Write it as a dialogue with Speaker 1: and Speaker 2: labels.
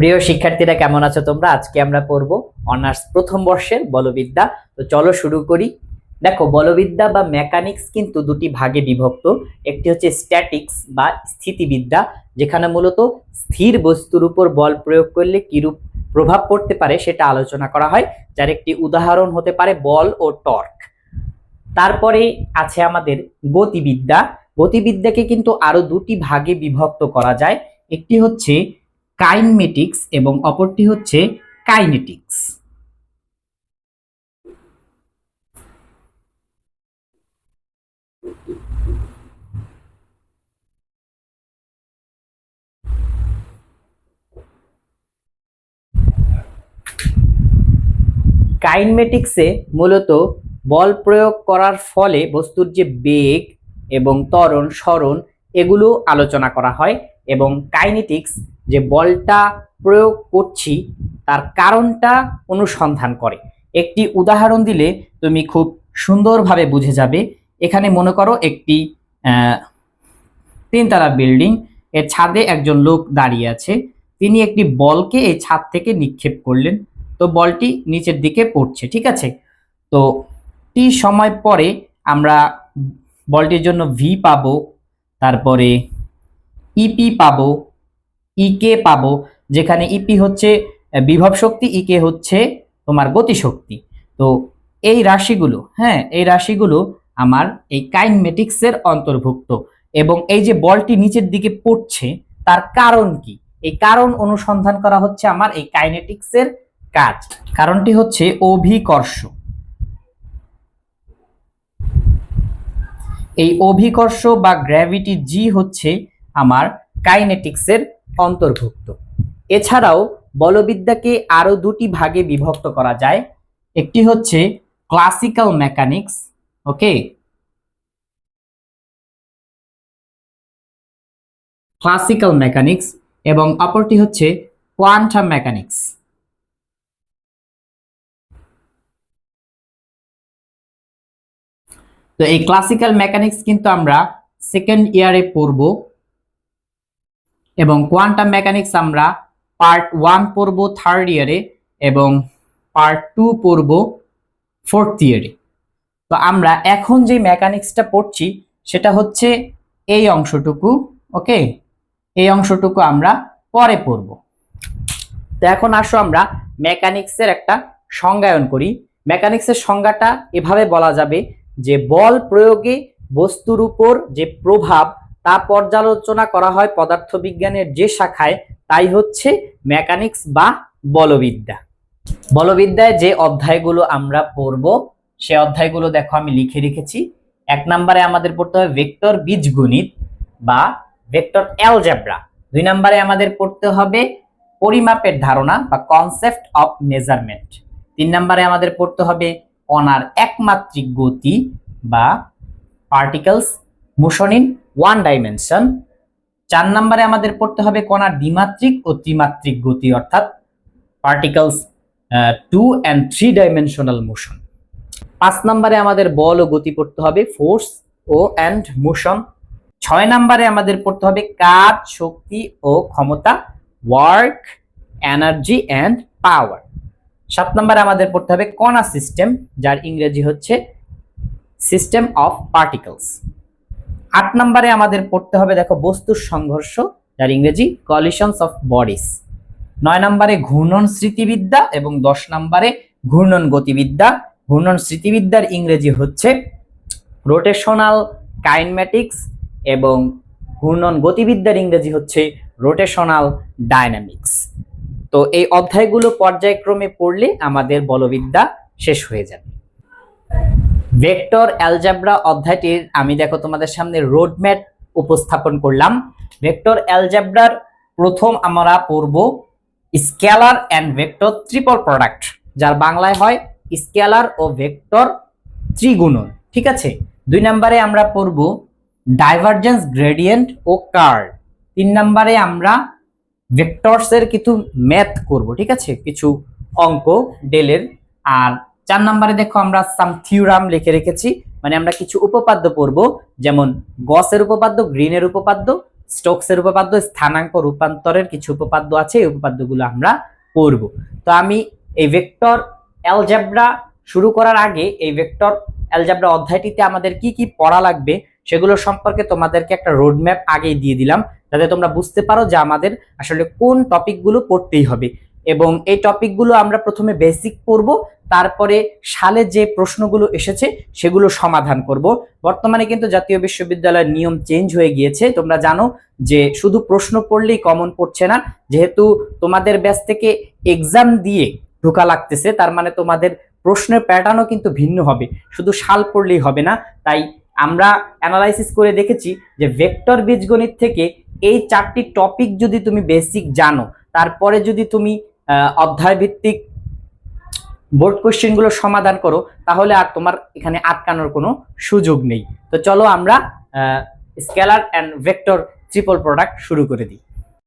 Speaker 1: প্রিয় শিক্ষার্থীরা, কেমন আছো তোমরা? আজকে আমরা পড়ব অনার্স প্রথম বর্ষের বলবিদ্যা। তো চলো শুরু করি। দেখো, বলবিদ্যা বা মেকানিক্স কিন্তু দুটি ভাগে বিভক্ত। একটি হচ্ছে স্ট্যাটিক্স বা স্থিতিবিদ্যা, যেখানে মূলত স্থির বস্তুর উপর বল প্রয়োগ করলে কিরূপ প্রভাব পড়তে পারে সেটা আলোচনা করা হয়, যার একটি উদাহরণ হতে পারে বল ও টর্ক। তারপরে আছে আমাদের গতিবিদ্যা। গতিবিদ্যাকে কিন্তু আরও দুটি ভাগে বিভক্ত করা যায়। একটি হচ্ছে কাইনমেটিক্স এবং অপরটি হচ্ছে কাইনেটিক্স। কাইনমেটিক্সে মূলত বল প্রয়োগ করার ফলে বস্তুর যে বেগ এবং ত্বরণ সরণ এগুলো আলোচনা করা হয় এবং কাইনেটিক্স যে বলটা প্রয়োগ করছি, তার কারণটা অনুসন্ধান করে। একটি উদাহরণ দিলে তুমি খুব সুন্দরভাবে বুঝে যাবে। এখানে মনে করো একটি তিনতলা বিল্ডিং, এর ছাদে একজন লোক দাঁড়িয়ে আছে। তিনি একটি বলকে এই ছাদ থেকে নিক্ষেপ করলেন। তো বলটি নিচের দিকে পড়ছে, ঠিক আছে? তো টি সময় পরে আমরা বলটির জন্য ভি পাবো, তারপরে ইপি পাবো ইকে পাবো, যেখানে ইপি হচ্ছে বিভব শক্তি ইকে হচ্ছে তোমার গতিশক্তি। তো এই রাশিগুলো হ্যাঁ এই রাশিগুলো আমার এই কাইনমেটিক্সের অন্তর্ভুক্ত এবং এই যে বলটি নিচের দিকে পড়ছে, তার কারণ কি? এই কারণ অনুসন্ধান করা হচ্ছে আমার এই কাইনেটিক্সের কাজ। কারণটি হচ্ছে অভিকর্ষ। এই অভিকর্ষ বা গ্র্যাভিটি জি হচ্ছে আমার কাইনেটিক্সের অন্তর্ভুক্ত। এছাড়াও বলবিদ্যাকে আরও দুটি ভাগে বিভক্ত করা যায়। একটি হচ্ছে classical mechanics okay classical mechanics এবং অপরটি হচ্ছে কোয়ান্টাম মেকানিক্স তো এই ক্লাসিক্যাল মেকানিক্স কিন্তু আমরা সেকেন্ড ইয়ারে পড়ব। এবং কোয়ান্টাম মেকানিক্স আমরা পার্ট ওয়ান পড়ব থার্ড ইয়ারে এবং পার্ট টু পড়ব ফোর্থ ইয়ারে। তো আমরা এখন যে মেকানিক্সটা পড়ছি, সেটা হচ্ছে এই অংশটুকু, ওকে? এই অংশটুকু আমরা পরে পড়ব। তো এখন আসো আমরা মেকানিক্সের একটা সংজ্ঞায়ন করি। মেকানিক্সের সংজ্ঞাটা এভাবে বলা যাবে যে বল প্রয়োগে বস্তুর উপর যে প্রভাব তা পর্যালোচনা করা হয় পদার্থবিজ্ঞানের যে শাখায়, তাই হচ্ছে মেকানিক্স বা বলবিদ্যা। বলবিদ্যায় যে অধ্যায়গুলো আমরা পড়ব, সে অধ্যায়গুলো দেখো আমি লিখে রেখেছি। এক নম্বরে আমাদের পড়তে হবে ভেক্টর বীজগণিত বা ভেক্টর অ্যালজেব্রা। দুই নম্বরে আমাদের পড়তে হবে পরিমাপের ধারণা বা কনসেপ্ট অফ মেজারমেন্ট। তিন নম্বরে আমাদের পড়তে হবে কণার একমাত্রিক গতি বা particles, motion in one dimension চার নম্বরে আমাদের পড়তে হবে কণার দ্বিমাত্রিক ও ত্রিমাত্রিক গতি, অর্থাৎ particles two and three dimensional motion পাঁচ নম্বরে আমাদের বল ও গতি পড়তে হবে ফোর্স ও অ্যান্ড মোশন ছয় নম্বরে আমাদের পড়তে হবে কাজ, শক্তি ও ক্ষমতা ওয়ার্ক এনার্জি অ্যান্ড পাওয়ার সাত নম্বরে আমাদের পড়তে হবে কণা সিস্টেম যার ইংরেজি হচ্ছে সিস্টেম অফ পার্টিকলস আট নম্বরে আমাদের পড়তে হবে, দেখো, বস্তুর সংঘর্ষ, যার ইংরেজি কলিশনস অফ বডিস নয় নম্বরে ঘূর্ণন স্মৃতিবিদ্যা এবং দশ নম্বরে ঘূর্ণন গতিবিদ্যা। ঘূর্ণন স্মৃতিবিদ্যার ইংরেজি হচ্ছে রোটেশনাল কাইনমেটিক্স এবং ঘূর্ণন গতিবিদ্যার ইংরেজি হচ্ছে রোটেশনাল ডায়নামিক্স তো এই অধ্যায়গুলো পর্যায়ক্রমে পড়লে আমাদের বলবিদ্যা শেষ হয়ে যাবে। ভেক্টর অ্যালজাব্রা অধ্যায়টির আমি দেখো তোমাদের সামনে রোডম্যাপ উপস্থাপন করলাম। ভেক্টর অ্যালজাব্রার প্রথম আমরা পড়ব scalar and vector triple product, যার বাংলায় হয় স্কেলার ও ভেক্টর ত্রিগুণন, ঠিক আছে? দুই নম্বরে আমরা পড়ব ডাইভারজেন্স গ্রেডিয়েন্ট ও কার্ড তিন নম্বরে আমরা ভেক্টরসের কিছু ম্যাথ করব, ঠিক আছে? কিছু অঙ্ক ডেলের, আর চার নম্বরে দেখো আমরা সাম থিওরাম লিখে রেখেছি মানে আমরা কিছু উপপাদ্য পড়ব, যেমন গসের উপপাদ্য, গ্রিনের উপপাদ্য, স্টোকসের উপপাদ্য, স্থানাঙ্ক রূপান্তরের কিছু উপপাদ্য আছে, এই উপপাদ্যগুলো আমরা পড়ব। তো আমি এই ভেক্টর অ্যালজেব্রা শুরু করার আগে এই ভেক্টর অ্যালজেব্রা অধ্যায়টিতে আমাদের কি কি পড়া লাগবে, সেগুলো সম্পর্কে তোমাদেরকে একটা রোডম্যাপ আগেই দিয়ে দিলাম, যাতে তোমরা বুঝতে পারো যে আমাদের আসলে কোন টপিকগুলো পড়তেই হবে। এবং এই টপিকগুলো আমরা প্রথমে বেসিক পড়ব তারপরে সালে যে প্রশ্নগুলো এসেছে সেগুলো সমাধান করব। বর্তমানে কিন্তু জাতীয় বিশ্ববিদ্যালয়ের নিয়ম চেঞ্জ হয়ে গিয়েছে। তোমরা জানো যে শুধু প্রশ্ন পড়লেই কমন পড়ছে না যেহেতু তোমাদের ব্যাচ থেকে এক্সাম দিয়ে ঢোকা লাগতেছে তার মানে তোমাদের প্রশ্নের প্যাটার্নও কিন্তু ভিন্ন হবে। শুধু সাল পড়লেই হবে না তাই আমরা অ্যানালাইসিস করে দেখেছি যে ভেক্টর বীজগণিত থেকে এই চারটি টপিক যদি তুমি বেসিক জানো তারপরে যদি তুমি আহ, অধ্যায় ভিত্তিক বোর্ড কোশ্চেনগুলো সমাধান করো, তাহলে আর তোমার এখানে আটকানোর কোনো সুযোগ নেই। তো চলো আমরা scalar and vector triple product শুরু করে দিই।